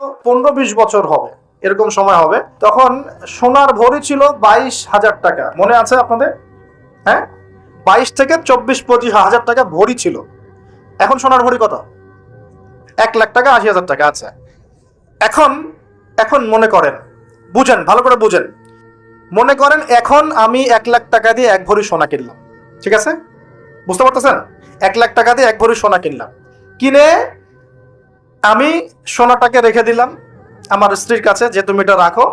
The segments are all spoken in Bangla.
পনেরো বিশ বছর হবে, এরকম সময় হবে। তখন সোনার ভরি ছিল বাইশ হাজার টাকা। মনে আছে আপনাদের? হ্যাঁ? বাইশ থেকে চব্বিশ পঁচিশ হাজার টাকা ভরি ছিল। এখন সোনার ভরি কত? এক লাখ টাকা, আশি হাজার টাকা আছে। এখন এখন মনে করেন, বুঝেন, ভালো করে বুঝেন। মনে করেন এখন আমি এক লাখ টাকা দিয়ে এক ভরি সোনা কিনলাম। ঠিক আছে? বুঝতে পারতেছেন? এক লাখ টাকা দিয়ে এক ভরি সোনা কিনলাম। কিনে আমি সোনাটাকে রেখে দিলাম আমার স্ত্রীর কাছে, যে তুমি এটা রাখো,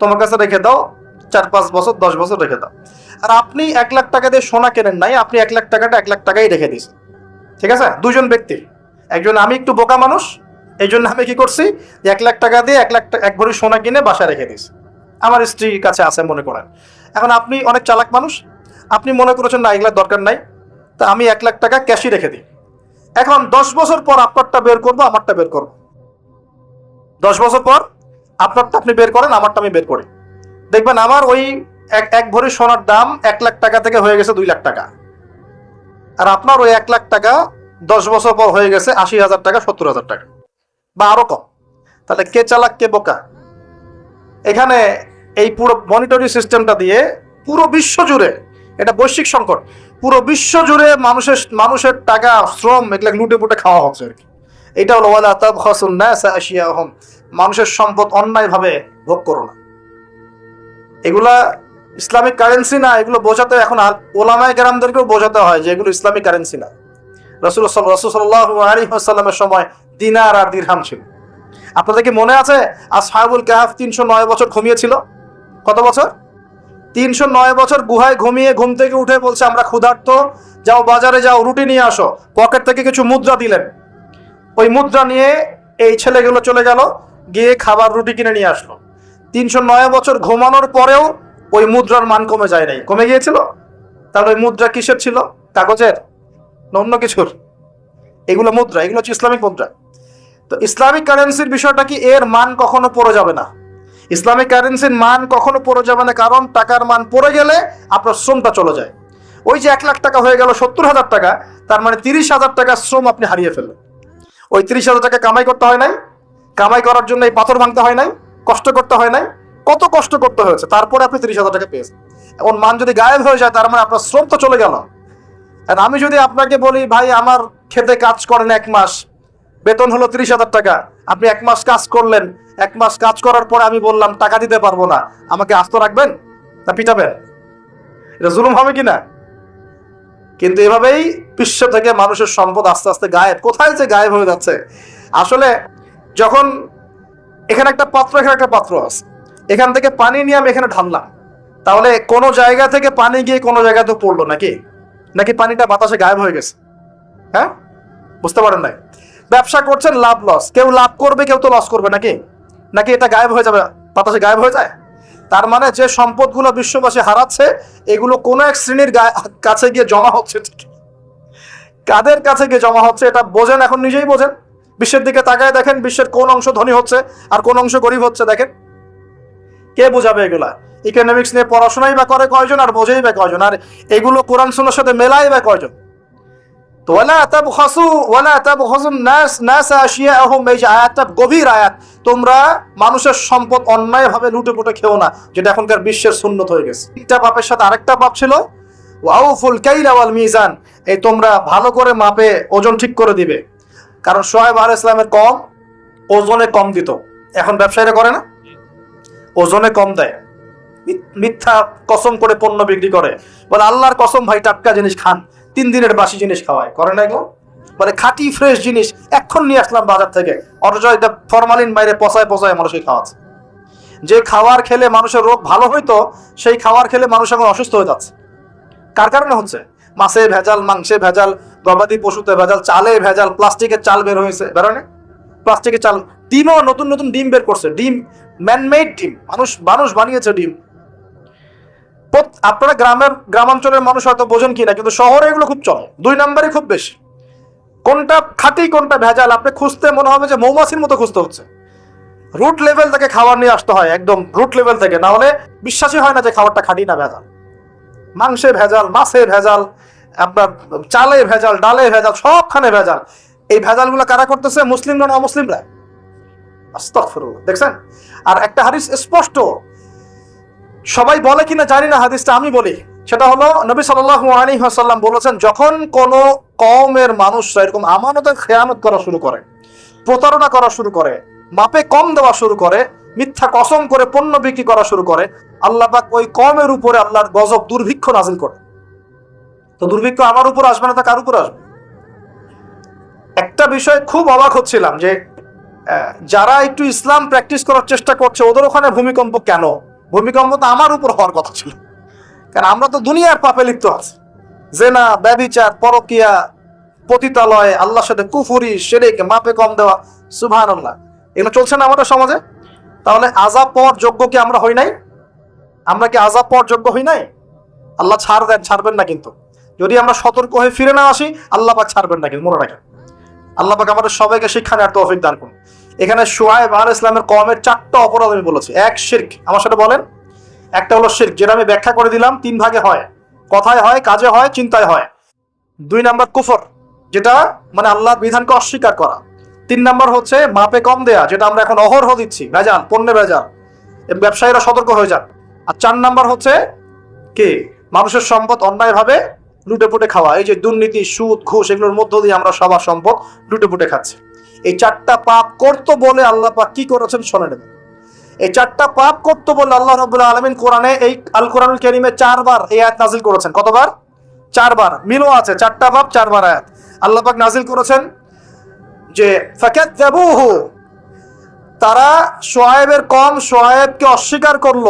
তোমার কাছে রেখে দাও, চার পাঁচ বছর, দশ বছর রেখে দাও। আর আপনি এক লাখ টাকা দিয়ে সোনা কেনেন নাই, আপনি এক লাখ টাকাটা এক লাখ টাকাই রেখে দিয়েছেন। ঠিক আছে? দুজন ব্যক্তি। একজন আমি একটু বোকা মানুষ, এই জন্য আমি কি করছি, যে এক লাখ টাকা দিয়ে এক লাখ এক ভরি সোনা কিনে বাসায় রেখে দিয়েছি। আমার স্ত্রীর কাছে আছে মনে করেন। এখন আপনি অনেক চালাক মানুষ, আপনি মনে করেছেন না এগুলোর দরকার নাই, তা আমি এক লাখ টাকা ক্যাশই রেখে দিই। এখন দশ বছর পর আপনারটা বের করব, আমারটা বের করব। দশ বছর পর আপনারটা আপনি বের করেন, আমারটা আমি বের করি। দেখবেন আমার ওই এক এক ভরি সোনার দাম এক লাখ টাকা থেকে হয়ে গেছে দুই লাখ টাকা। আর আপনার ওই এক লাখ টাকা দশ বছর পর হয়ে গেছে আশি হাজার টাকা, সত্তর হাজার টাকা। বা আরও কম। তাহলে কে চালাক, কে বোকা? এখানে এই পুরো মনিটরি সিস্টেমটা দিয়ে পুরো বিশ্ব জুড়ে এটা বৈশ্বিক সংকট। পুরো বিশ্ব জুড়ে মানুষের মানুষের টাকা, শ্রম এগুলো লুটে পুটে খাওয়া হচ্ছে আর কি। এটা হলো ওয়ালা নাসা আশিয়াহুম। মানুষের সম্পদ অন্যায়ভাবে ভোগ করো না। এগুলা ইসলামিক কারেন্সি না, এগুলো বোঝাতে এখন ওলামায়ে কেরামদেরকেও বোঝাতে হয় যে এগুলো ইসলামিক কারেন্সি না। রসুল রসুল সাল্লাহ আলী সময় দিনার আর দিরহাম ছিল। আপনাদের কি মনে আছে? আর আসহাবুল কাহাফ তিনশো নয় বছর ঘুমিয়েছিল? কত বছর? তিনশো নয় বছর গুহায় ঘুমিয়ে ঘুম থেকে উঠে বলছে, আমরা ক্ষুধার্ত। যাও বাজারে যাও, রুটি নিয়ে আসো। পকেট থেকে কিছু মুদ্রা দিলেন। ওই মুদ্রা নিয়ে এই ছেলেগুলো চলে গেল, গিয়ে খাবার, রুটি কিনে নিয়ে আসলো। তিনশো নয় বছর ঘুমানোর পরেও ওই মুদ্রার মান কমে যায় নাই। কমে গিয়েছিল? তাহলে ওই মুদ্রা কিসের ছিল? কাগজের? অন্য কিছুর? এগুলো মুদ্রা, এগুলো হচ্ছে ইসলামিক মুদ্রা। তো ইসলামিক কারেন্সির বিষয়টা কি? এর মান কখনো পড়ে যাবে না। ইসলামিক কারেন্সির মান কখনো পড়ে যাবে না, কারণ টাকার মান পড়ে গেলে আপনার শ্রমটা চলে যায়। ওই যে এক লাখ টাকা হয়ে গেল সত্তর হাজার টাকা, তার মানে তিরিশ হাজার টাকা শ্রম আপনি হারিয়ে ফেললেন। ওই তিরিশ হাজার টাকা কামাই করতে হয় নাই, কামাই করার জন্য এই পাথর ভাঙতে হয় নাই, কষ্ট করতে হয় নাই, কত কষ্ট করতে হয়েছে, তারপরে আপনি তিরিশ হাজার টাকা পেয়েছেন। এখন মান যদি গায়েব হয়ে যায়, তার মানে আপনার শ্রম তো চলে গেল। আর আমি যদি আপনাকে বলি, ভাই, আমার খেতে কাজ করেন এক মাস, বেতন হলো তিরিশ হাজার টাকা আপনি এক মাস কাজ করলেন, এক মাস কাজ করার পরে আমি বললাম, টাকা দিতে পারব না। আমাকে আস্ত রাখবেন তা পিটাবেন? এটা জুলুম হবে কি না কিন্তু এভাবেই বিশ্ব থেকে মানুষের সম্পদ আস্তে আস্তে গায়েব। কোথায় যে গায়েব হয়ে যাচ্ছে? আসলে যখন এখানে একটা পাত্র, এখানে একটা পাত্র আছে। এখান থেকে পানি নিয়ে আমি এখানে ঢাললাম। তাহলে কোনো জায়গা থেকে পানি গিয়ে কোনো জায়গাতে পড়ল নাকি? নাকি পানিটা বাতাসে গায়েব হয়ে গেছে? হ্যাঁ? বুঝতে পারেন নাই? ব্যবসা করছেন, লাভ লস কেউ লাভ করবে, কেউ তো লস করবে নাকি? নাকি এটা গায়েব হয়ে যাবে? বাতাসে গায়েব হয়ে যায়? তার মানে যে সম্পদগুলো বিশ্ববাসী হারাচ্ছে, এগুলো কোনো এক শ্রেণির কাছে গিয়ে জমা হচ্ছে। কাদের কাছে গিয়ে জমা হচ্ছে এটা বোঝেন, এখন নিজেই বোঝেন। বিশ্বের দিকে তাকায় দেখেন, বিশ্বের কোন অংশ ধনী হচ্ছে আর কোন অংশ গরিব হচ্ছে, দেখেন। কে বোঝাবে এগুলা? ইকোনমিক্স নিয়ে পড়াশোনাই বা করে কয়জন আর বোঝেই বা কয়জন? আর এগুলো কোরআন সুন্নার সাথে মেলাই বা কয়জন? তো ওয়ালা ওয়ালা নাস আশিয়াহুম এই যে আয়াতটা গভীর আয়াত। তোমরা মানুষের সম্পদ অন্যায়ভাবে খেও না, যেটা এখনকার বিশ্বের হয়ে গেছে। পাপের সাথে আরেকটা ছিল মিজান, এই তোমরা ভালো করে মাপে ওজন ঠিক করে দিবে। কারণ সোহেব আল ইসলামের কম, ওজনে কম দিত। এখন ব্যবসায়ীরা করে না? ওজনে কম দেয়। মিথ্যা কসম করে পণ্য বিক্রি করে। বলে আল্লাহর কসম ভাই, টাটকা জিনিস খান। তিন দিনের বাসি জিনিস খাওয়ায়, করে না এগুলো বলে খাঁটি ফ্রেশ জিনিস এখন নিয়ে আসলাম বাজার থেকে। অথচ এটা ফরমালিন বাইরে পচায় পচায় মানুষকে খাওয়াচ্ছে। যে খাওয়ার খেলে মানুষের রোগ ভালো হইতো, সেই খাওয়ার খেলে মানুষ এখন অসুস্থ হয়ে যাচ্ছে। কার কারণে হচ্ছে? মাছে ভেজাল, মাংসে ভেজাল, গবাদি পশুতে ভেজাল, চালে ভেজাল প্লাস্টিকের চাল বের হয়েছে। বেরোনে প্লাস্টিকের চাল। ডিমও নতুন নতুন ডিম বের করছে। ডিম ম্যানমেড ডিম। মানুষ মানুষ বানিয়েছে ডিম। আপনারা গ্রামের গ্রামাঞ্চলের মানুষ হয়তো বোঝেন কিনা, কিন্তু শহরে এগুলো খুব চলে। দুই নম্বরই খুব বেশি। কোনটা খাঁটি, কোনটা ভেজাল, আপনি খুঁজতে মনে হবে যে মৌমাছির মতো খুঁজতে হচ্ছে। রুট লেভেল থেকে খাবার নিয়ে আসতে হয়, একদম রুট লেভেল থেকে। না হলে বিশ্বাসই হয় না যে খাবারটা খাঁটি না ভেজাল। মাংসে ভেজাল মাছে ভেজাল, আপনার চালে ভেজাল ডালে ভেজাল, সবখানে ভেজাল। এই ভেজালগুলো কারা করতেছে? মুসলিমরা না অমুসলিমরা? দেখছেন? আর একটা হারিস স্পষ্ট। সবাই বলে কিনা জানি না, হাদিসটা আমি বলি। সেটা হলো, নবী সাল্লাল্লাহু আলাইহি ওয়াসাল্লাম বলেছেন, যখন কোন কমের মানুষরা এরকম আমানতের খেয়ানত করা শুরু করে, প্রতারণা করা শুরু করে, মাপে কম দেওয়া শুরু করে, মিথ্যা কসম করে পণ্য বিক্রি করা শুরু করে, আল্লাহ পাক ওই কমের উপরে আল্লাহর গজব দুর্ভিক্ষ নাজিল করে। তো দুর্ভিক্ষ আমার উপর আসবে না, তা কার উপর আসবে? একটা বিষয় খুব অবাক হচ্ছিলাম যে যারা একটু ইসলাম প্র্যাকটিস করার চেষ্টা করছে, ওদের ওখানে ভূমিকম্প কেন? ভূমিকম্প তো আমার উপর হওয়ার কথা ছিল। কারণ আমরা তো দুনিয়ার পাপে লিপ্ত আছি। জেনা ব্যবিচার পরকিয়া, পতিতালয়, আল্লাহর সাথে কুফুরি সেরেকে মাপে কম দেওয়া সুভান আল্লাহ এগুলো চলছে না আমাদের সমাজে? তাহলে আজাব পাওয়ার যোগ্য কি আমরা হই নাই? আমরা কি আজাব পাওয়ার যোগ্য হই নাই? আল্লাহ ছাড় দেন, ছাড়বেন না কিন্তু। যদি আমরা সতর্ক হয়ে ফিরে না আসি, আল্লাহ পাক ছাড়বেন না কিন্তু, মনে রাখেন। আল্লাহ পাক আমাদের সবাইকে শিক্ষা নেওয়ার তৌফিক দান করুন। এখানে সোয়াইব আল ইসলামের কমের চারটা অপরাধ আমি বলেছি। এক শির্ক। আমার সাথে বলেন। একটা হলো শির্ক, যেটা আমি ব্যাখ্যা করে দিলাম, তিন ভাগে হয়। কথায় হয়, কাজে হয়, চিন্তায় হয়। দুই নাম্বার কুফর, যেটা মানে আল্লাহর বিধানকে অস্বীকার করা। তিন নাম্বার হচ্ছে মাপে কম দেয়া, যেটা আমরা এখন অহরহ দিচ্ছি, ভেজাল, পণ্যে ভেজাল। ব্যবসায়ীরা সতর্ক হয়ে যান। আর চার নাম্বার হচ্ছে কি? মানুষের সম্পদ অন্যায়ভাবে লুটে পুটে খাওয়া। এই যে দুর্নীতি, সুদ, ঘুষ, এগুলোর মধ্য দিয়ে আমরা সবার সম্পদ লুটে পুটে খাচ্ছি। এই চারটা পাপ করতো বলে আল্লাহ পাক কি করেছেন শোনে নেবেন এই চারটা পাপ করতো বলে আল্লাহ রবুল্লাহ আলমিন কোরআনে এই আল কোরআনুল কেরিমে চারবার এই আয়াত নাজিল করেছেন। কতবার? চারবার। মিলও আছে, চারটা পাপ, চারবার আয়াত। আল্লাহ পাক নাজিল করেছেন যে ফাকাত তারা সোয়েবের কম সোয়েবকে অস্বীকার করল।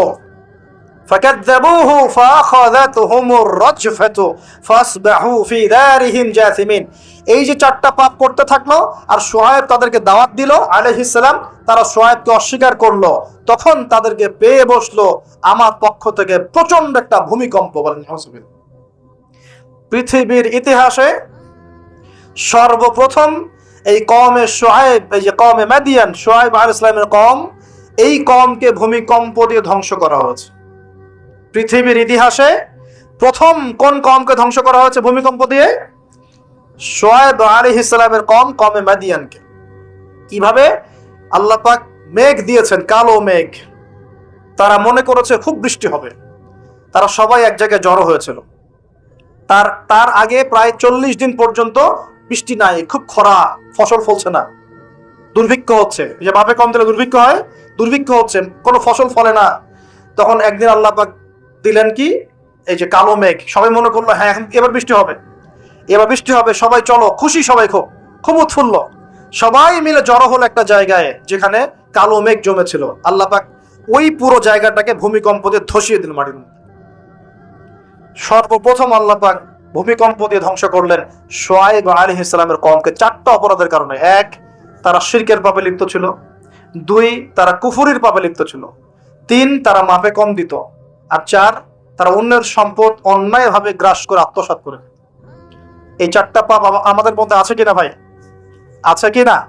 فكذبوه فأخذتهم الرجفة فأصبحوا في دارهم جاثمين এই যে চারটা পাপ করতে থাকলো আর সোহায়েব তাদেরকে দাওয়াত দিল আলহিসাম তারা সোহায়েবকে অস্বীকার করলো তখন তাদেরকে পেয়ে বসলো আমার পক্ষ থেকে প্রচন্ড একটা ভূমিকম্প বলেন নাউজুবিল্লাহ। পৃথিবীর ইতিহাসে সর্বপ্রথম এই কমে সোহাইব এই যে কমে মাদিয়ান সোহাইব আল ইসলামের কম এই কমকে ভূমিকম্প দিয়ে ধ্বংস করা হয়েছে পৃথিবীর ইতিহাসে প্রথম কোন কমকে ধ্বংস করা হয়েছে ভূমিকম্প দিয়ে? সোয়েব আলী ইসলামের কম, কমে মাদিয়ানকে। কীভাবে? আল্লাহ পাক মেঘ দিয়েছেন, কালো মেঘ। তারা মনে করেছে খুব বৃষ্টি হবে। তারা সবাই এক জায়গায় জড়ো হয়েছিল। তার তার আগে প্রায় চল্লিশ দিন পর্যন্ত বৃষ্টি নাই, খুব খরা, ফসল ফলছে না। দুর্ভিক্ষ হচ্ছে। যে বাপে কম দিলে দুর্ভিক্ষ হয়, দুর্ভিক্ষ হচ্ছে, কোনো ফসল ফলে না। তখন একদিন আল্লাহ পাক দিলেন কি? এই যে কালো মেঘ। সবাই মনে করল হ্যাঁ এবার বৃষ্টি হবে। এবার বৃষ্টি হবে, সবাই চলো, খুশি সবাই খুব খুব উৎফুল্ল। সবাই মিলে জড়ো হলো একটা জায়গায়, যেখানে কালো মেঘ জমেছিল। আল্লাহ পাক ওই পুরো জায়গাটাকে ভূমিকম্প দিয়ে ধসিয়ে দিল মাটির মধ্যে। সর্বপ্রথম আল্লাহ পাক ভূমিকম্প দিয়ে ধ্বংস করলেন সোয়াইব আলী ইসলামের কমকে চারটা অপরাধের কারণে। এক, তারা শিরকের পাপে লিপ্ত ছিল। দুই, তারা কুফুরির পাপে লিপ্ত ছিল। তিন, তারা মাপে কম দিত। আর চার, তারা অন্যের সম্পদ অন্যায়ভাবে গ্রাস করে আত্মসাৎ করে। এই চারটা পাপ আমা- আমাদের মধ্যে আছে কিনা ভাই? আছে কিনা?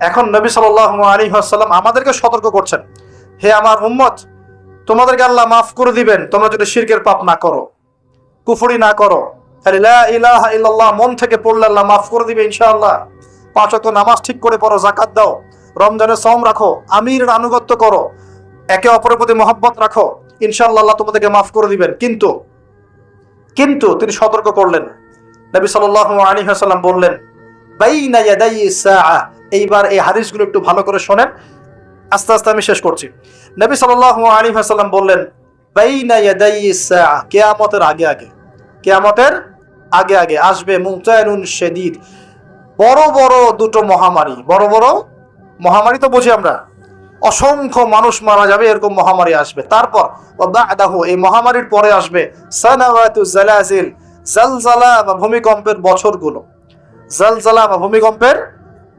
এখন নবী সাল আলী আসাল্লাম আমাদেরকে সতর্ক করছেন। হে আমার উম্মত, তোমাদেরকে আল্লাহ মাফ করে দিবেন, তোমরা যদি শিরকের পাপ না করো, কুফুরি না করো। ইল্লাল্লাহ মন থেকে পড়লে আল্লাহ মাফ করে দিবে ইনশাআল্লাহ। পাঁচ নামাজ ঠিক করে পড়ো জাকাত দাও। রমজানের সম রাখো, আমিরের আনুগত্য করো। একে অপরের প্রতি মহব্বত রাখো। ইনশাআল্লাহ আল্লাহ তোমাদেরকে মাফ করে দিবেন। কিন্তু কিন্তু তিনি সতর্ক করলেন। নবী সাল্লাল্লাহু আলাইহি ওয়াসাল্লাম বললেন এইবার এই হাদিসগুলো একটু ভালো করে শোনেন। আস্তে আস্তে আমি শেষ করছি। নবী সাল্লাল্লাহু আলাইহি ওয়াসাল্লাম বললেন কিয়ামতের আগে আগে। কিয়ামতের আগে আগে। আসবে মুতায়নুন শাদীদ। বড় বড় দুটো মহামারী। বড় বড় মহামারী তো বুঝি আমরা। অসংখ্য মানুষ মারা যাবে, এরকম মহামারী আসবে। তারপর এই মহামারীর পরে আসবে সানাওয়াতু জালাজিল জালজালা বা ভূমিকম্পের বছরগুলো। জালজালা বা ভূমিকম্পের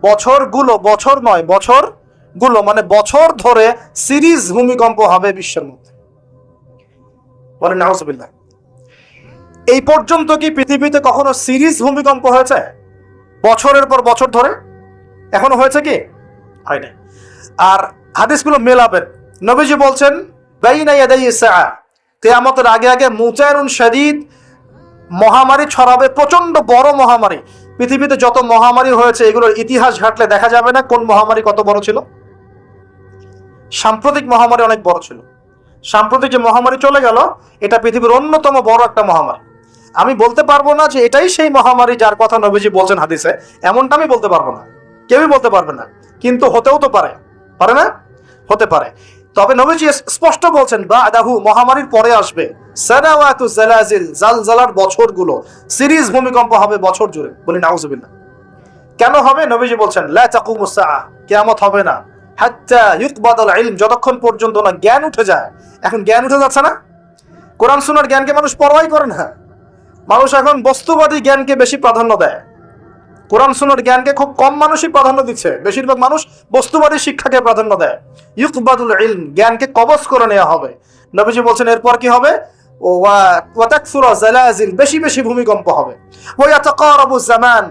বছরগুলো, বছর নয় বছরগুলো মানে বছর ধরে সিরিজ ভূমিকম্প হবে বিশ্বের মধ্যে। বলেন, নাউজুবিল্লাহ। এই পর্যন্ত কি পৃথিবীতে কখনো সিরিজ ভূমিকম্প হয়েছে? বছরের পর বছর ধরে? এখনও হয়েছে কি? হয়নি আর হাদিসগুলো মেলাবেন। নবীজি বলছেন কিয়ামতের আগে আগে মুতায়রুন শাদীদ মহামারী ছড়াবে প্রচণ্ড বড় মহামারী। পৃথিবীতে যত মহামারী হয়েছে, এগুলোর ইতিহাস ঘাটলে দেখা যাবে না কোন মহামারী কত বড় ছিল। সাম্প্রতিক মহামারী অনেক বড় ছিল। সাম্প্রতিক যে মহামারী চলে গেল, এটা পৃথিবীর অন্যতম বড় একটা মহামারী। আমি বলতে পারব না যে এটাই সেই মহামারী যার কথা নবীজি বলছেন হাদিসে, এমনটা আমি বলতে পারব না। কেউই বলতে পারবে না। কিন্তু হতেও তো পারে। পারে না? হতে পারে। তবে নবীজি স্পষ্ট বলছেন বা আদাহু মহামারীর পরে আসবে। জালজালার বছরগুলো। সিরিজ ভূমিকম্প হবে বছর জুড়ে। বলি কেন হবে? নবীজি বলছেন, লা হবে না। হাত্তা ইলম। যতক্ষণ পর্যন্ত না জ্ঞান উঠে যায়। এখন জ্ঞান উঠে যাচ্ছে না? কোরআন সুনার জ্ঞানকে মানুষ পরোয়াই করে না। মানুষ এখন বস্তুবাদী জ্ঞানকে বেশি প্রাধান্য দেয়। কোরআন সুনার জ্ঞানকে খুব কম মানুষই প্রাধান্য দিচ্ছে। বেশিরভাগ মানুষ বস্তুবাদী শিক্ষাকে প্রাধান্য দেয়। ইউকবাদুল ইলম, জ্ঞানকে কবজ করে নেওয়া হবে। নবীজি বলছেন, এরপর কি হবে? বেশি বেশি ভূমিকম্প হবে। জামান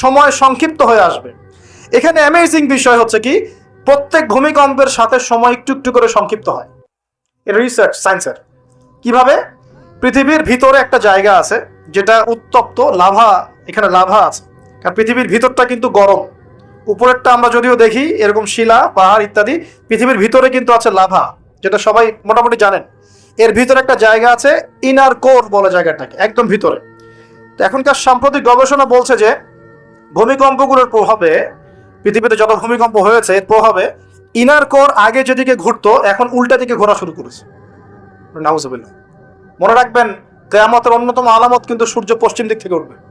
সময় সংক্ষিপ্ত হয়ে আসবে। এখানে অ্যামেজিং বিষয় হচ্ছে কি, প্রত্যেক ভূমিকম্পের সাথে সময় একটু একটু করে সংক্ষিপ্ত হয়। রিসার্চ সায়েন্সের কীভাবে? পৃথিবীর ভিতরে একটা জায়গা আছে, যেটা উত্তপ্ত লাভা, এখানে লাভা আছে। কারণ পৃথিবীর ভিতরটা কিন্তু গরম। উপরেরটা আমরা যদিও দেখি, এরকম শিলা, পাহাড় ইত্যাদি, পৃথিবীর ভিতরে কিন্তু আছে লাভা, যেটা সবাই মোটামুটি জানেন। এর ভিতরে একটা জায়গা আছে, ইনার কোর বলে জায়গাটাকে, একদম ভিতরে। তো এখনকার সাম্প্রতিক গবেষণা বলছে যে, ভূমিকম্পগুলোর প্রভাবে, পৃথিবীতে যত ভূমিকম্প হয়েছে, এর প্রভাবে ইনার কোর আগে যেদিকে ঘুরতো, এখন উল্টা দিকে ঘোরা শুরু করেছে। নাউজুবিল্লাহ। মনে রাখবেন, কেয়ামতের অন্যতম আলামত কিন্তু সূর্য পশ্চিম দিক থেকে উঠবে।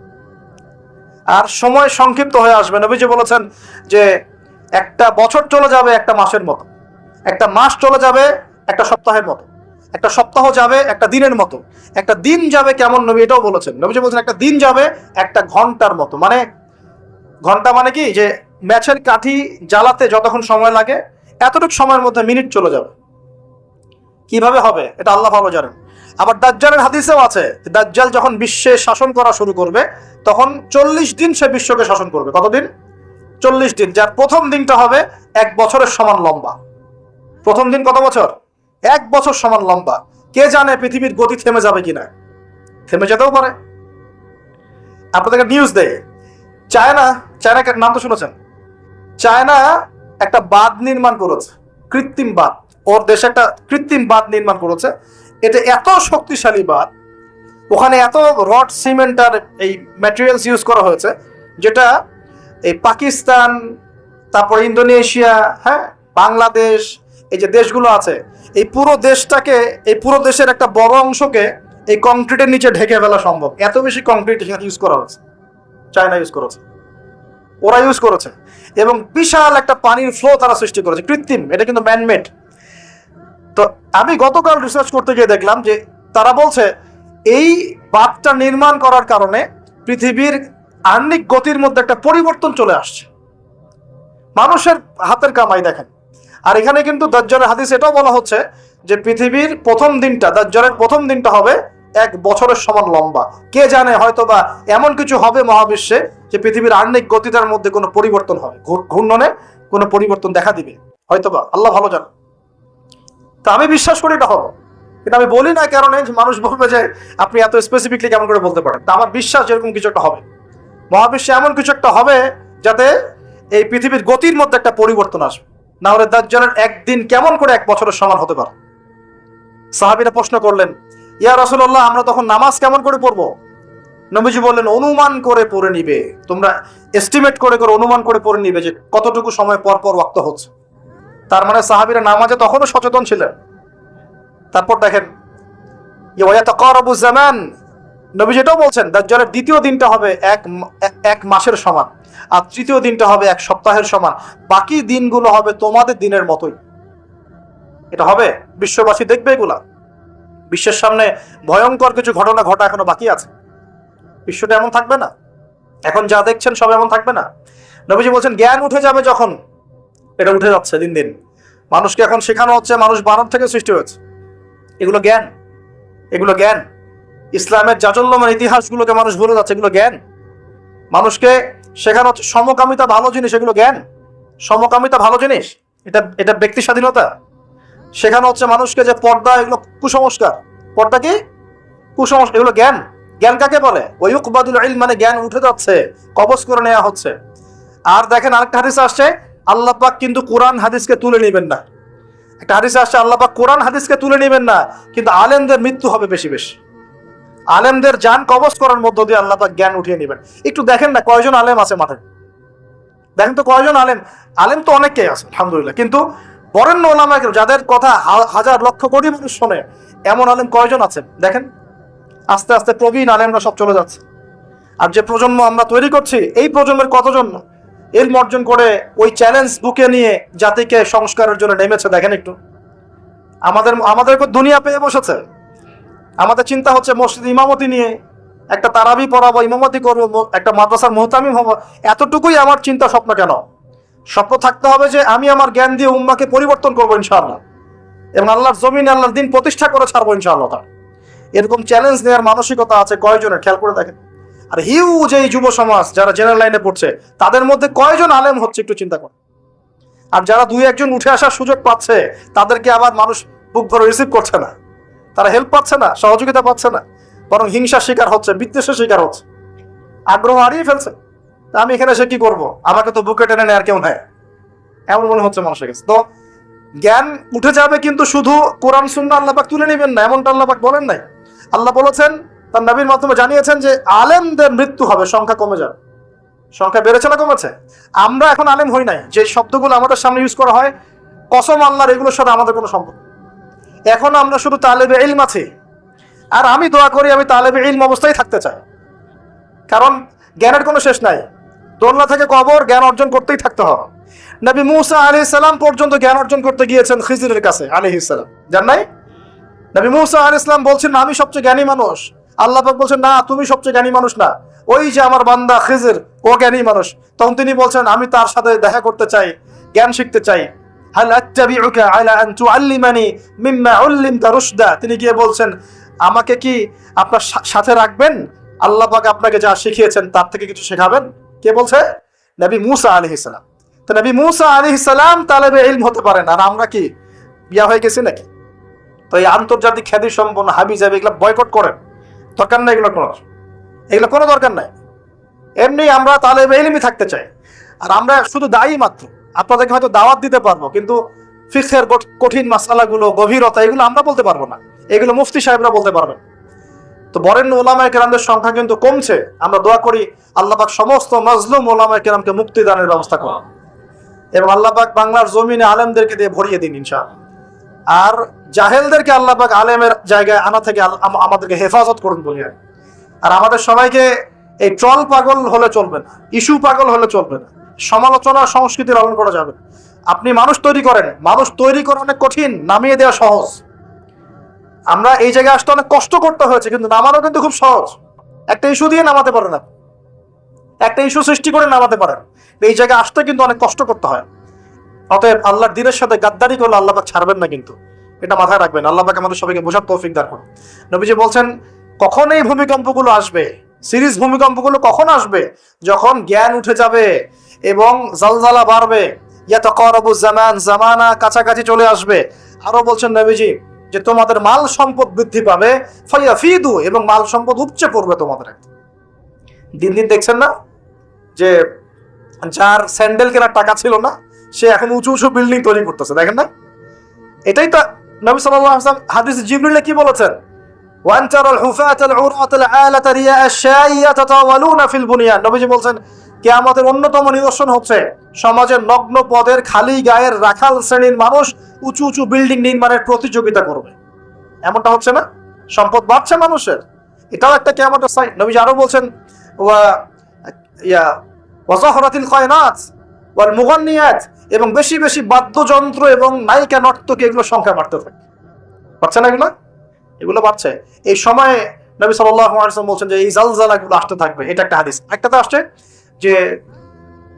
আর সময় সংক্ষিপ্ত হয়ে আসবে। নবীজি বলেছেন যে একটা বছর চলে যাবে একটা মাসের মতো। একটা মাস চলে যাবে একটা সপ্তাহের মতো। একটা সপ্তাহ যাবে একটা দিনের মতো। একটা দিন যাবে কেমন নবী এটাও বলেছেন। নবীজি বলছেন একটা দিন যাবে একটা ঘণ্টার মতো। মানে ঘণ্টা মানে কি? যে ম্যাচের কাঠি জ্বালাতে যতক্ষণ সময় লাগে, এতটুকু সময়ের মধ্যে মিনিট চলে যাবে। কীভাবে হবে? এটা আল্লাহ ভালো জানেন। আবার দাজ্জালের হাদিসেও আছে দাজ্জাল যখন বিশ্বে শাসন করা শুরু করবে, তখন চল্লিশ দিন সে বিশ্বকে শাসন করবে। কতদিন? চল্লিশ দিন। যার প্রথম দিনটা হবে এক বছরের সমান লম্বা। প্রথম দিন কত বছর? এক বছর সমান লম্বা। কে জানে পৃথিবীর গতি থেমে যাবে কিনা? থেমে যেতেও পারে। আপনাদেরকে নিউজ দেয় চায়না চায়না নাম তো শুনেছেন? চায়না একটা বাঁধ নির্মাণ করেছে, কৃত্রিম বাঁধ। ওর দেশে একটা কৃত্রিম বাঁধ নির্মাণ করেছে। এটা এত শক্তিশালী বাঁধ, ওখানে এত রড, সিমেন্ট আর এই ম্যাটেরিয়ালস ইউজ করা হয়েছে, যেটা এই পাকিস্তান, তারপর ইন্দোনেশিয়া হ্যাঁ বাংলাদেশ, এই যে দেশগুলো আছে, এই পুরো দেশটাকে, এই পুরো দেশের একটা বড় অংশকে এই কংক্রিটের নিচে ঢেকে ফেলা সম্ভব। এত বেশি কংক্রিট ইউজ করা হয়েছে চায়না ইউজ করেছে, ওরা ইউজ করেছে। এবং বিশাল একটা পানির ফ্লো তারা সৃষ্টি করেছে, কৃত্রিম, এটা কিন্তু ম্যানমেড তো আমি গতকাল রিসার্চ করতে গিয়ে দেখলাম যে তারা বলছে, এই বাঁধটা নির্মাণ করার কারণে পৃথিবীর আর্নিক গতির মধ্যে একটা পরিবর্তন চলে আসছে। মানুষের হাতের কামাই দেখেন। আর এখানে কিন্তু দাজ্জালের হাদিস এটাও বলা হচ্ছে যে পৃথিবীর প্রথম দিনটা, দাজ্জালের প্রথম দিনটা হবে এক বছরের সমান লম্বা। কে জানে হয়তো বা এমন কিছু হবে মহাবিশ্বে যে পৃথিবীর আর্নিক গতিটার মধ্যে কোনো পরিবর্তন হবে। ঘূর- ঘূর্ণনে কোনো পরিবর্তন দেখা দিবে। হয়তোবা, আল্লাহ ভালো জানে তা আমি বিশ্বাস করি এটা হবে। কিন্তু আমি বলি না কারণে মানুষ বলবে যে আপনি এত স্পেসিফিকলি কেমন করে বলতে পারেন। তা আমার বিশ্বাস এরকম কিছু একটা হবে। মহাবিশ্বে এমন কিছু একটা হবে যাতে এই পৃথিবীর গতির মধ্যে একটা পরিবর্তন আসবে। না হলে দাজ্জালের একদিন কেমন করে এক বছরের সমান হতে পারে। সাহাবিরা প্রশ্ন করলেন, ইয়া রসুল্লাহ আমরা তখন নামাজ কেমন করে পড়ব? নবীজি বললেন, অনুমান করে পড়ে নিবে। তোমরা এস্টিমেট করে করে অনুমান করে পড়ে নিবে যে কতটুকু সময় পর পর ওয়াক্ত হচ্ছে। তার মানে সাহাবিরা নামাজে তখনও সচেতন ছিলেন। তারপর দেখেন ইয়াতাকারাবু জামান, নবী যেটাও বলছেন, দাজ্জালের দ্বিতীয় দিনটা হবে এক- এক মাসের সমান, আর তৃতীয় দিনটা হবে এক সপ্তাহের সমান। বাকি দিনগুলো হবে তোমাদের দিনের মতোই। এটা হবে? বিশ্ববাসী দেখবে এগুলা। বিশ্বের সামনে ভয়ঙ্কর কিছু ঘটনা ঘটা এখনও বাকি আছে। বিশ্বটা এমন থাকবে না। এখন যা দেখছেন সব এমন থাকবে না। নবীজি বলছেন, জ্ঞান উঠে যাবে যখন। এটা উঠে যাচ্ছে দিন দিন। মানুষকে এখন শেখানো হচ্ছে, মানুষ বানর থেকে সৃষ্টি হয়েছে। এগুলো জ্ঞান। এগুলো জ্ঞান। ইসলামের জাজল্যমান ইতিহাসগুলোকে মানুষ ভুলে যাচ্ছে, এগুলো জ্ঞান। মানুষকে শেখানো হচ্ছে, সমকামিতা ভালো জিনিস, এগুলো জ্ঞান। সমকামিতা ভালো জিনিস, এটা এটা ব্যক্তি স্বাধীনতা। শেখানো হচ্ছে মানুষকে যে পর্দা, এগুলো কুসংস্কার। পর্দা কি? কুসংস্কার, এগুলো জ্ঞান। জ্ঞান কাকে বলে? ওয়ুকবাদুল ইলম মানে জ্ঞান উঠে যাচ্ছে, কবজ করে নেওয়া হচ্ছে। আর দেখেন আরেকটা হাদিস আসছে আল্লাহ পাক কিন্তু কোরআন হাদিসকে তুলে নেবেন না। একটা হাদিসে আসছে, আল্লাহ পাক কোরআন হাদিসকে তুলে নেবেন না, কিন্তু আলেমদের মৃত্যু হবে বেশি বেশি। আলেমদের যান কবজ করার মধ্য দিয়ে আল্লাহ পাক জ্ঞান উঠিয়ে নেবেন। একটু দেখেন না, কয়জন আলেম আছে মাঠে? দেখেন তো কয়জন আলেম? আলেম তো অনেকেই আছে, আলহামদুলিল্লাহ। কিন্তু বরেণ্য ওলামা যাদের কথা হাজার লক্ষ কোটি মানুষ শোনে, এমন আলেম কয়জন আছেন? দেখেন, আস্তে আস্তে প্রবীণ আলেমরা সব চলে যাচ্ছে। আর যে প্রজন্ম আমরা তৈরি করছি, এই প্রজন্মের কতজন? এলম অর্জন করে ওই চ্যালেঞ্জ বুকে নিয়ে জাতিকে সংস্কারের জন্য নেমেছে, দেখেন একটু। আমাদের আমাদের দুনিয়া পেয়ে বসেছে। আমাদের চিন্তা হচ্ছে মসজিদ ইমামতি নিয়ে একটা তারাবি পড়াবো, ইমামতি করব একটা মাদ্রাসার মোহতামিম হব। এতটুকুই আমার চিন্তা স্বপ্ন কেন? স্বপ্ন থাকতে হবে যে আমি আমার জ্ঞান দিয়ে উম্মাকে পরিবর্তন করব ইনশাআল্লাহ। এবং আল্লাহর জমিন, আল্লাহর দিন প্রতিষ্ঠা করে ছাড়বো ইনশাআল্লাহ এরকম চ্যালেঞ্জ নেওয়ার মানসিকতা আছে কয়জনের? খেয়াল করে দেখেন। আর হিউজ এই যুব সমাজ যারা জেনারেল লাইনে পড়ছে, তাদের মধ্যে কয়জন আলেম হচ্ছে একটু চিন্তা কর। আর যারা দুই একজন উঠে আসার সুযোগ পাচ্ছে, তাদেরকে আবার মানুষ বুক ভরে রিসিভ করছে না। তারা হেল্প পাচ্ছে না, সহযোগিতা পাচ্ছে না। বরং হিংসার শিকার হচ্ছে, বিদ্বেষের শিকার হচ্ছে। আগ্রহ হারিয়ে ফেলছে। আমি এখানে এসে কি করব? আমাকে তো বুকে টেনে নেয় আর কেউ নেয় এমন মনে হচ্ছে মানুষের কাছে। তো জ্ঞান উঠে যাবে কিন্তু শুধু কোরআন সুন্না আল্লাপাক তুলে নেবেন না, এমনটা আল্লাপাক বলেন নাই। আল্লাহ বলেছেন তার নবীর মাধ্যমে জানিয়েছেন যে আলেমদের মৃত্যু হবে, সংখ্যা কমে যাবে। সংখ্যা বেড়েছে না কমেছে? আমরা এখন আলেম হই নাই। যে শব্দগুলো আমাদের সামনে ইউজ করা হয়, কসম আল্লাহর, এগুলোর সাথে আমাদের কোনো সম্পর্ক এখন আমরা শুধু তালেবে ইলম আছি। আর আমি দোয়া করি, আমি তালেবে ইলম অবস্থায় থাকতে চাই। কারণ জ্ঞানের কোনো শেষ নাই। দোলনা থেকে কবর জ্ঞান অর্জন করতেই থাকতে হবে। নবী মুসা আলি সালাম পর্যন্ত জ্ঞান অর্জন করতে গিয়েছেন খিজিরের কাছে আলি ইসালাম জান নাই? নবী মুসা আলি ইসলাম বলছেন, আমি সবচেয়ে জ্ঞানী মানুষ। আল্লাহ পাক বলছেন, না, তুমি সবচেয়ে জ্ঞানী মানুষ না। ওই যে আমার বান্দা খিজির, ও জ্ঞানী মানুষ। তখন তিনি বলছেন, আমি তার সাথে দেখা করতে চাই, জ্ঞান শিখতে চাই। আলা তিনি গিয়ে বলছেন, আমাকে কি আপনার সাথে রাখবেন? আল্লাহ আপনাকে যা শিখিয়েছেন তার থেকে কিছু শেখাবেন? কে বলছে? নবী মুসা আলাইহিস সালাম। তো নবী মুসা আলাইহিস সালাম তালেবে ইলম হতে পারেন আর আমরা কি, বিয়া হয়ে গেছি নাকি? তো এই আন্তর্জাতিক খ্যাতি সম্পন্ন হাবি যাবে এগুলো বয়কট করেন। দরকার নাই এগুলো কোনো এগুলো কোনো দরকার নাই। এমনি আমরা তাহলে ইলমই থাকতে চাই। আর আমরা শুধু দায়ী মাত্র। আপনাদেরকে হয়তো দাওয়াত দিতে পারব, কিন্তু কঠ- কঠিন মাসালাগুলো, গভীরতা, এগুলো আমরা বলতে পারব না। এগুলো মুফতি সাহেবরা বলতে পারবেন। তো বরেণ্য ওলামায় কেরামদের সংখ্যা কিন্তু কমছে। আমরা দোয়া করি আল্লাপাক সমস্ত মজলুম ওলামায় কেরামকে মুক্তি দানের ব্যবস্থা করা এবং আল্লাপাক বাংলার জমিনে আলেমদেরকে দিয়ে ভরিয়ে দিন, ইনশাআল্লাহ। আর জাহেলদেরকে আল্লাপাক আলেমের জায়গায় আনা থেকে আমাদেরকে হেফাজত করুন বলি আর আমাদের সবাইকে এই ট্রল পাগল হলে চলবে না, ইস্যু পাগল হলে চলবে না, সমালোচনা সংস্কৃতি লালন করা যাবে আপনি মানুষ তৈরি করেন, মানুষ তৈরি করা অনেক কঠিন, নামিয়ে দেওয়া সহজ। আমরা এই জায়গায় আসতে অনেক কষ্ট করতে হয়েছে, কিন্তু নামানো কিন্তু খুব সহজ। একটা ইস্যু দিয়ে নামাতে পারেন আপনি। একটা ইস্যু সৃষ্টি করে নামাতে পারেন। এই জায়গায় আসতে কিন্তু অনেক কষ্ট করতে হয়। অতএব আল্লাহর দিনের সাথে গাদ্দারি করলে আল্লাহ ছাড়বেন না কিন্তু। এটা মাথায় রাখবেন। আল্লাহ পাক আমাদের সবাইকে বোঝার তৌফিক দান করুন। নবীজি বলছেন, কখন এই ভূমিকম্পগুলো আসবে? সিরিজ ভূমিকম্পগুলো কখন আসবে? যখন জ্ঞান উঠে যাবে এবং জালজালা বাড়বে। ইয়াতাকারাবু জামান, জামানা কাছাকাছি চলে আসবে। আরও বলছেন নবীজি যে, তোমাদের মাল সম্পদ বৃদ্ধি পাবে। ফাইয়াফিদু এবং মাল সম্পদ উপচে পড়বে তোমাদের। দিন দিন দেখছেন না যে, যার স্যান্ডেল কেনার টাকা ছিল না সে এখন উঁচু উঁচু বিল্ডিং তৈরি করতেছে, দেখেন না? এটাই তো নবী সাল্লাল্লাহু আলাইহি ওয়াসাল্লাম হাদিস জিবরিলে কি বলেছেন? ওয়ান তারাল হুফাতাল উরাতাল আলাতা রিয়া আশ-শাই ইয়াতাতাওয়ালুনা ফিল বুনিয়ান। নবীজি বলছেন, কিয়ামতের অন্যতম নিদর্শন হচ্ছে সমাজের নগ্ন পদের খালি গায়ের রাখাল শ্রেণির মানুষ উঁচু উঁচু বিল্ডিং নির্মাণের প্রতিযোগিতা করবে। এমনটা হচ্ছে না? সম্পদ বাড়ছে মানুষের। এটাও একটা কেয়ামতের সাইন নবীজি আরও বলছেন, ওয়া, ইয়া ওয়াজাহরাতিল কয়নাত ওয়াল মুগান্নিয়াত। এবং বেশি বেশি বাদ্যযন্ত্র এবং নায়িকা নর্তকে এগুলো সংখ্যা বাড়তে থাকে। পাচ্ছে না এগুলো? এগুলো বাড়ছে। এই সময়ে নবী ওয়াসাল্লাম বলছেন যে এই জালজালাগুলো আসতে থাকবে। এটা একটা হাদিস। একটাতে আসছে যে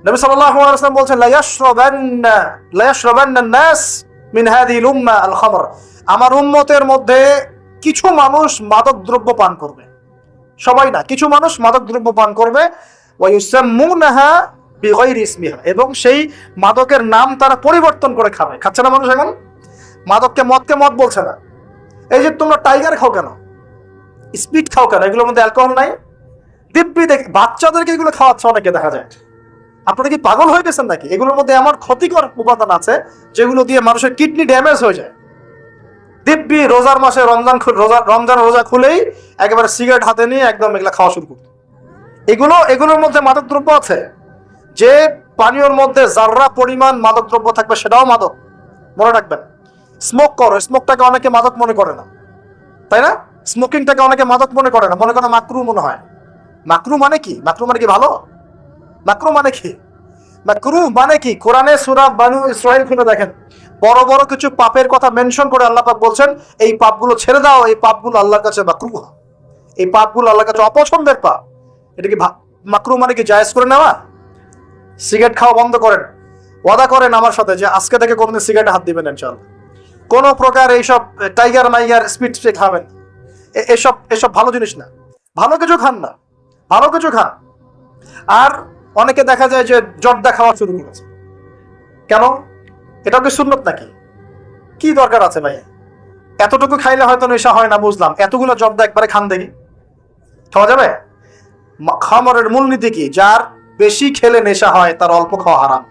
নবী ওয়াসাল্লাম বলছেন আমার উম্মতের মধ্যে কিছু মানুষ মাদক দ্রব্য পান করবে। সবাই না, কিছু মানুষ মাদক দ্রব্য পান করবে। এবং সেই মাদকের নাম তারা পরিবর্তন করে খাবে। খাচ্ছে না মানুষ এখন? মাদককে মদকে মদ বলছে না। এই যে তোমরা টাইগার খাও কেন? স্পিড খাও কেন? এগুলোর মধ্যে অ্যালকোহল নাই? দিব্যি দেখ বাচ্চাদেরকে এগুলো খাওয়াচ্ছে অনেকে, দেখা যায়। আপনারা কি পাগল হয়ে গেছেন নাকি? এগুলোর মধ্যে এমন ক্ষতিকর উপাদান আছে, যেগুলো দিয়ে মানুষের কিডনি ড্যামেজ হয়ে যায়। দিব্যি রোজার মাসে রমজান রমজান রোজা খুলেই একেবারে সিগারেট হাতে নিয়ে একদম এগুলো খাওয়া শুরু করত। এগুলো এগুলোর মধ্যে মাদক মাদকদ্রব্য আছে। যে পানীয়র মধ্যে যার্রা পরিমাণ মাদকদ্রব্য থাকবে সেটাও মাদক, মনে রাখবেন। স্মোক করো স্মোকটাকে অনেকে মাদক মনে করে না। তাই না? স্মোকিংটাকে অনেকে মাদক মনে করে না, মনে করে মাকরু মনে হয়। মাকরু মানে কি? মাকরু মানে কি ভালো? মাকরু মানে কি? মাকরু মানে কি? কোরআনে সূরা বানু ইসরাইল খুলে দেখেন। বড় বড় কিছু পাপের কথা মেনশন করে আল্লাহ পাক বলছেন, এই পাপগুলো ছেড়ে দাও, এই পাপগুলো আল্লাহর কাছে মাকরু এই পাপগুলো আল্লাহর কাছে অপছন্দের পাপ। এটা কি মাকরু মানে কি জায়েজ করে নেওয়া? সিগারেট খাওয়া বন্ধ করেন। ওয়াদা করেন আমার সাথে যে আজকে থেকে কোনোদিন সিগারেটে হাত দিবেন ইনশাআল্লাহ। কোনো প্রকার এইসব টাইগার মাইগার স্পিড খাবেন। এসব এসব ভালো জিনিস না। ভালো কিছু খান না। ভালো কিছু খান। আর অনেকে দেখা যায় যে জর্দা খাওয়া শুরু করেছে। কেন? এটাও কি সুন্নত নাকি? কি দরকার আছে ভাই? এতটুকু খাইলে হয়তো নেশা হয় না, বুঝলাম। এতগুলো জর্দা একবারে খান দেখি। খাওয়া যাবে? খামারের মূলনীতি কি? যার বেশি খেলে নেশা হয় তার অল্প খাওয়া হারাম।